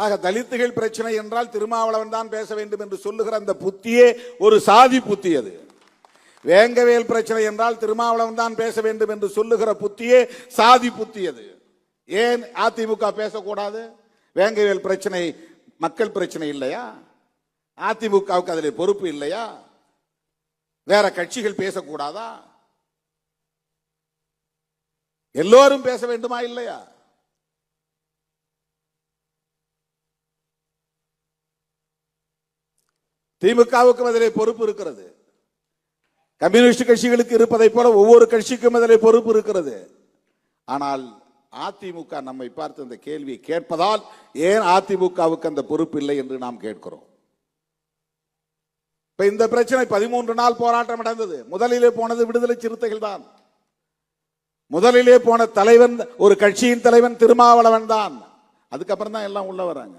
ஆக தலித்துகள் பிரச்சனை என்றால் திருமாவளவன் தான் பேச வேண்டும் என்று சொல்லுகிற அந்த புத்தியே ஒரு சாதி புத்தி அது. வேங்கவேல் பிரச்சனை என்றால் திருமாவளவன் தான் பேச வேண்டும் என்று சொல்லுகிற புத்தியே சாதி புத்தி அது. ஏன் அதிமுக பேசக்கூடாது? வேங்கவேல் பிரச்சனை மக்கள் பிரச்சனை இல்லையா? அதிமுகவுக்கு அதில் பொறுப்பு இல்லையா? வேற கட்சிகள் பேசக்கூடாதா? எல்லோரும் பேச வேண்டுமா இல்லையா? திமுகவுக்கும் அதிலே பொறுப்பு இருக்கிறது. கம்யூனிஸ்ட் கட்சிகளுக்கு இருப்பதைப் போல ஒவ்வொரு கட்சிக்கும் அதிலே பொறுப்பு இருக்கிறது. ஆனால் அதிமுக நம்மை பார்த்து அந்த கேள்வியை கேட்பதால் ஏன் அதிமுகவுக்கு அந்த பொறுப்பு இல்லை என்று நாம் கேட்கிறோம். இப்ப இந்த பிரச்சனை பதிமூன்று நாள் போராட்டம் நடந்தது. முதலிலே போனது விடுதலை சிறுத்தைகள் தான். முதலிலே போன தலைவன் ஒரு கட்சியின் தலைவன் திருமாவளவன் தான். அதுக்கப்புறம் தான் எல்லாம் உள்ள வராங்க.